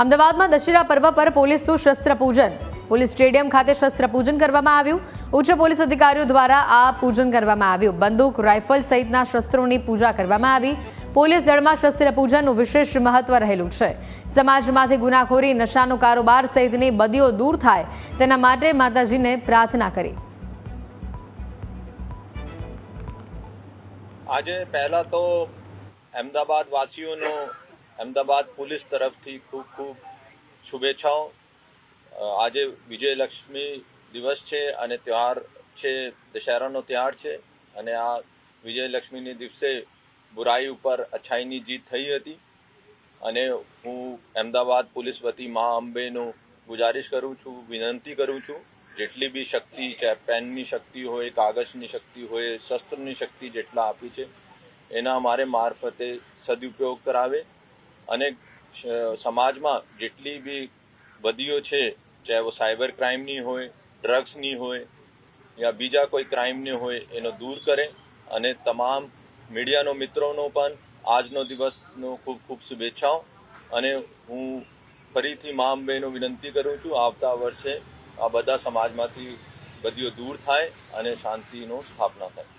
અમદાવાદમાં દશેરા પર્વ પર પોલીસનું શસ્ત્ર પૂજન. પોલીસ સ્ટેડિયમ ખાતે શસ્ત્ર પૂજન કરવામાં આવ્યું. ઉચ્ચ પોલીસ અધિકારીઓ દ્વારા આ પૂજન કરવામાં આવ્યું. બંદૂક, રાઇફલ સહિતના શસ્ત્રોની પૂજા કરવામાં આવી. પોલીસ દળમાં શસ્ત્ર પૂજનનું વિશેષ મહત્વ રહેલું છે. સમાજમાંથી ગુનાખોરી, નશાનો કારોબાર સહિતની બદીઓ દૂર થાય તેના માટે માતાજીને પ્રાર્થના કરી. આજે પહેલાં તો અમદાવાદ વાસીઓનો અમદાવાદ પોલીસ તરફથી ખૂબ ખૂબ શુભેચ્છાઓ. આજે વિજયલક્ષ્મી દિવસ છે અને ત્યોહાર છે, દશેરાનો ત્યોહાર છે અને આ વિજયલક્ષ્મીની દિવસે બુરાઈ ઉપર અચ્છાઈની જીત થઈ હતી અને હું અમદાવાદ પોલીસ વતી મા અંબેનું ગુજારિશ કરું છું, વિનંતી કરું છું, જેટલી બી શક્તિ છે, પેનની શક્તિ હોય કાગળની શક્તિ હોય, શસ્ત્રની શક્તિ જેટલા આપી છે, એના અમારે મારફતે સદુપયોગ કરાવે. અને સમાજમાં જેટલી બી બદીઓ છે, ચાહે સાયબર ક્રાઇમની હોય, ડ્રગ્સની હોય, યા બીજા કોઈ ક્રાઇમની હોય, એનો દૂર કરે અને તમામ મીડિયાનો મિત્રોનો પણ આજનો દિવસનો ખૂબ ખૂબ શુભેચ્છાઓ. અને હું ફરીથી મા અંબેનો વિનંતી કરું છું, આવતા વર્ષે આ બધા સમાજમાંથી બદીઓ દૂર થાય અને શાંતિનો સ્થાપના થાય.